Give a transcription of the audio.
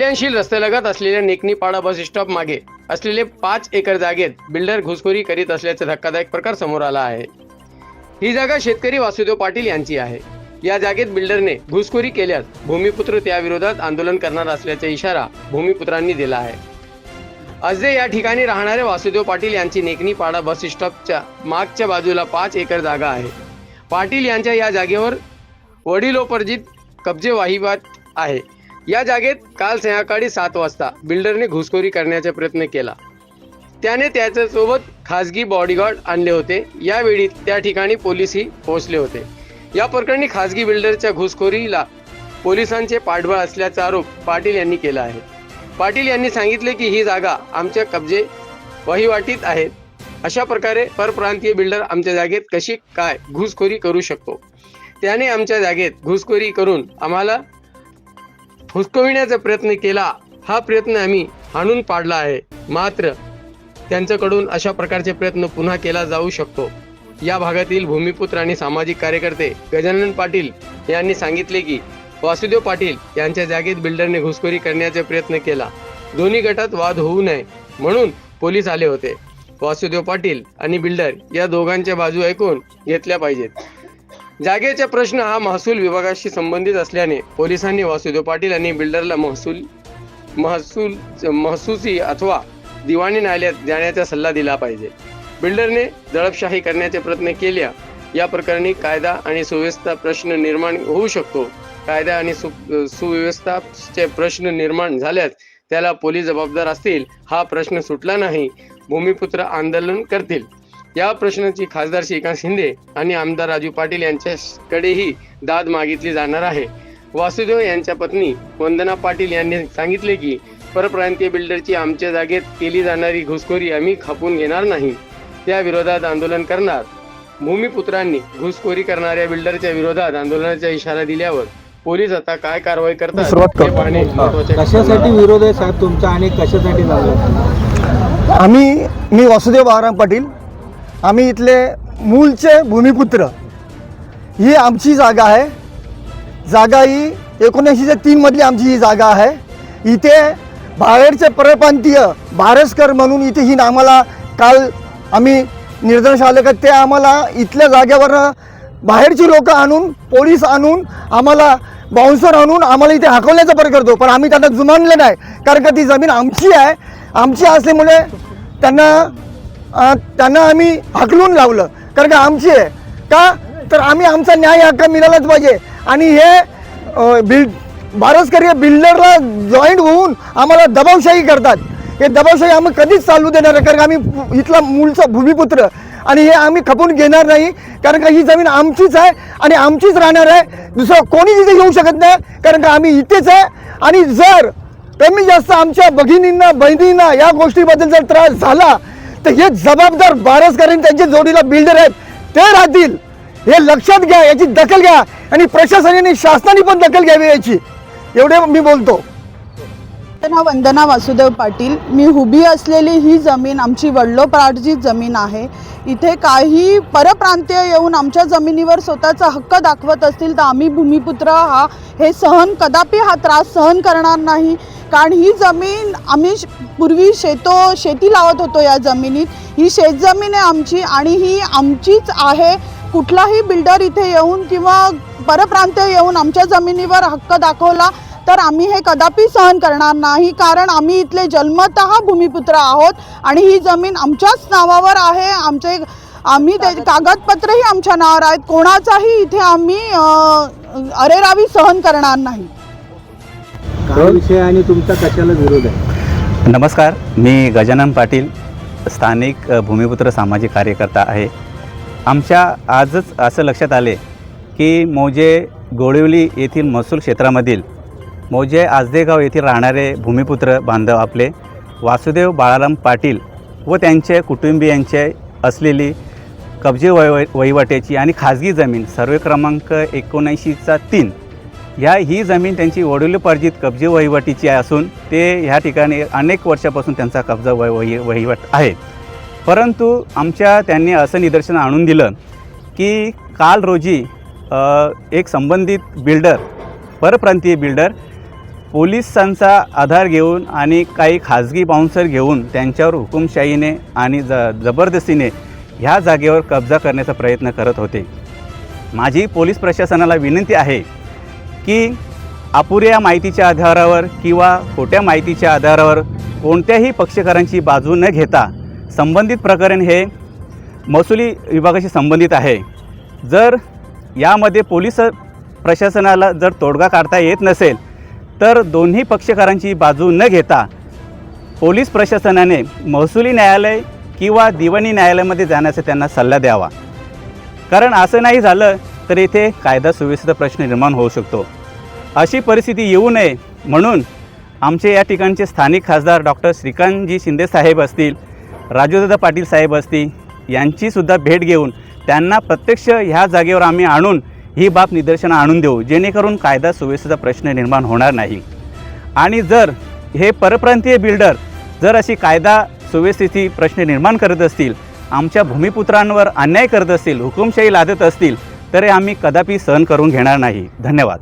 कल्याणशील रस्त्यालगत असलेल्या नेकनीपाडा bus stop मागे असलेले पाच एकर जागेत बिल्डर घुसखोरी करीत असल्याचा धक्कादायक प्रकार समोर आला आहे. ही जागा शेतकरी वासुदेव पाटील यांची आहे. या जागेत बिल्डरने घुसखोरी केल्यास भूमिपुत्र त्याविरोधात आंदोलन करणार असल्याचा इशारा भूमिपुत्रांनी दिला आहे. अजय या ठिकाणी राहणारे वासुदेव पाटील यांची नेकनीपाडा बस स्टॉपच्या मागच्या बाजूला पाच एकर जागा आहे. पाटील यांच्या या जागेवर वडिलोपर्जित कब्जेवाहिवाद आहे. या जागेत काल संध्याकाळी सात वाजता बिल्डरने घुसखोरी करण्याचा प्रयत्न केला. त्याने त्याच्यासोबत खासगी बॉडीगार्ड आणले होते. यावेळी त्या ठिकाणी पोलीसही पोहोचले होते. या प्रकरणी खासगी बिल्डरच्या घुसखोरीला पोलिसांचे पाठबळ असल्याचा आरोप पाटील यांनी केला आहे. पाटील यांनी सांगितले की ही जागा आमच्या कब्जे वहिवाटीत आहेत अशा प्रकारे परप्रांतीय बिल्डर आमच्या जागेत कशी काय घुसखोरी करू शकतो? त्याने आमच्या जागेत घुसखोरी करून आम्हाला हुसकविण्याचा प्रयत्न केला हा प्रयत्न आम्ही हाणून पाडला आहे. मात्र त्यांच्याकडून अशा प्रकारचे प्रयत्न पुन्हा केला जाऊ शकतो. या भागातील भूमिपुत्र आणि सामाजिक कार्यकर्ते गजानन पाटील यांनी सांगितले की वासुदेव पाटील यांच्या जागेत बिल्डरने घुसखोरी करण्याचा प्रयत्न केला. दोन्ही गटात वाद होऊ नये म्हणून पोलीस आले होते. वासुदेव पाटील आणि बिल्डर या दोघांच्या बाजू ऐकून घेतल्या पाहिजेत. जागेचा प्रश्न हा महसूल विभागाशी संबंधित असल्याने पोलिसांनी वासुदेव पाटील आणि बिल्डरला महसूल महसूल महसूसी अथवा दिवाणी न्यायालयात जाण्याचा सल्ला दिला पाहिजे. बिल्डरने दडपशाही करण्याचे प्रयत्न केल्या. या प्रकरणी कायदा आणि सुव्यवस्था प्रश्न निर्माण होऊ शकतो. कायदा आणि सु सुव्यवस्थाचे प्रश्न निर्माण झाल्यास त्याला पोलीस जबाबदार असतील हा प्रश्न सुटला नाही. भूमिपुत्र आंदोलन करतील. या प्रश्नाची खासदार श्रीकांत शिंदे आणि आमदार राजू पाटील यांच्याकडेही दाद मागितली जाणार आहे. वासुदेव यांच्या पत्नी वंदना पाटील यांनी सांगितले की परप्रांतीय बिल्डरची आमच्या जागेत केली जाणारी घुसखोरी आम्ही खपून घेणार नाही. त्या विरोधात आंदोलन करणार. भूमिपुत्रांनी घुसखोरी करणाऱ्या बिल्डरच्या विरोधात आंदोलनाचा इशारा दिल्यावर पोलीस आता काय कारवाई करतात. कशासाठी विरोध आहे साहेब तुमचा आणि कशासाठी आम्ही मी वासुदेव बाळाराम पाटील आम्ही इथले मूळचे भूमिपुत्र. ही आमची जागा आहे. जागा ही एकोणऐंशीच्या तीनमधली आमची ही जागा आहे. इथे बाहेरचे परप्रांतीय भारसकर म्हणून इथे ही आम्हाला काल आम्ही निर्देश आले का ते आम्हाला इथल्या जागेवर बाहेरची लोकं आणून पोलीस आणून आम्हाला बाउन्सर आणून आम्हाला इथे हाकवण्याचा प्रयत्न करतो पण आम्ही त्यांना जुमानलं नाही. कारण का ती जमीन आमची आहे. आमची असल्यामुळे त्यांना त्यांना आम्ही हाकलून लावलं. कारण का आमची आहे. का? तर आम्ही आमचा न्याय हक्क मिळालाच पाहिजे. आणि हे अ, बिल बिल्डरला जॉईंट होऊन आम्हाला दबावशाही करतात. हे दबावशाही आम्ही कधीच चालू देणार आहे कारण का आम्ही इथला मूळचा भूमिपुत्र. आणि हे आम्ही खपून घेणार नाही. कारण का ही जमीन आमचीच आहे आणि आमचीच राहणार आहे. दुसरं कोणीच इथे येऊ शकत नाही. कारण का आम्ही इथेच आहे. आणि जर कमी जास्त आमच्या भगिनींना बहिणींना या गोष्टीबद्दल जर त्रास झाला तर हे जबाबदार बारसकरांनी आणि त्यांच्या जोडीला बिल्डर आहेत. ते राहतील. हे लक्षात घ्या याची दखल घ्या आणि प्रशासनाने शासनाने पण दखल घ्यावी याची. एवढे मी बोलतो. नाव वंदना वासुदेव पाटील. मी उभी असलेली ही जमीन आमची वडलोपार्जित जमीन आहे. इथे काही परप्रांतीय येऊन आमच्या जमिनीवर स्वतःचा हक्क दाखवत असतील तर आम्ही भूमिपुत्र हा हे सहन कदापि हा त्रास सहन करणार नाही. कारण ही जमीन आम्ही श- पूर्वी शेतो शेती लावत होतो या जमिनीत. ही शेतजमीन आहे आमची आणि ही आमचीच आहे. कुठलाही बिल्डर इथे येऊन किंवा परप्रांतीय येऊन आमच्या जमिनीवर हक्क दाखवला तर आम्ही हे कदापि सहन करणार नाही कारण आम्ही इथले जन्मतः भूमिपुत्र आहोत आणि ही जमीन आमच्याच नावावर आहे. आमचे आम्ही ते कागदपत्रही आमच्या नावावर आहेत. कोणाचाही इथे आम्ही अरेरावी सहन करणार नाही. काय विषय आणि तुमचा कशाला विरोध आहे? नमस्कार मी गजानन पाटील स्थानिक भूमिपुत्र सामाजिक कार्यकर्ता आहे. आमच्या आजच असं लक्षात आले की मौजे गोळिवली येथील महसूल क्षेत्रामधील मौजे आजदेगाव येथील राहणारे भूमिपुत्र बांधव आपले वासुदेव बाळाराम पाटील व त्यांचे कुटुंबियांचे असलेली कब्जे वै वहिवाट्याची आणि खाजगी जमीन सर्वे क्रमांक एकोणऐंशीचा तीन. ह्या ही जमीन त्यांची वडिलोपार्जित कब्जे वहिवाटीची असून ते ह्या ठिकाणी अनेक वर्षापासून त्यांचा कब्जा वह वही वहिवाट आहे. परंतु आमच्या त्यांनी असं निदर्शन आणून दिलं की काल रोजी एक संबंधित बिल्डर परप्रांतीय बिल्डर पोलिसांचा आधार घेऊन आणि काही खाजगी बाउन्सर घेऊन त्यांच्यावर हुकुमशाहीने आणि ज जबरदस्तीने ह्या जागेवर कब्जा करण्याचा प्रयत्न करत होते. माझी पोलीस प्रशासनाला विनंती आहे की अपुऱ्या माहितीच्या आधारावर किंवा खोट्या माहितीच्या आधारावर कोणत्याही पक्षकारांची बाजू न घेता संबंधित प्रकरण हे महसुली विभागाशी संबंधित आहे. जर यामध्ये पोलीस प्रशासनाला जर तोडगा काढता येत नसेल तर दोन्ही पक्षकारांची बाजू न घेता पोलीस प्रशासनाने महसुली न्यायालय किंवा दिवाणी न्यायालयामध्ये जाण्याचा त्यांना सल्ला द्यावा. कारण असं नाही झालं तर इथे कायदा सुव्यवस्थेचा प्रश्न निर्माण होऊ शकतो. अशी परिस्थिती येऊ नये म्हणून आमचे या ठिकाणचे स्थानिक खासदार डॉक्टर श्रीकांतजी शिंदे साहेब असतील राजूदादा पाटील साहेब असतील यांचीसुद्धा भेट घेऊन त्यांना प्रत्यक्ष ह्या जागेवर आम्ही आणून ही बाब निदर्शनं आणून देऊ. जेणेकरून कायदा सुव्यवस्थेचा प्रश्न निर्माण होणार नाही. आणि जर हे परप्रांतीय बिल्डर जर अशी कायदा सुव्यवस्थेची प्रश्न निर्माण करत असतील आमच्या भूमिपुत्रांवर अन्याय करत असतील हुकुमशाही लादत असतील तर आम्ही कदापि सहन करून घेणार नाही. धन्यवाद.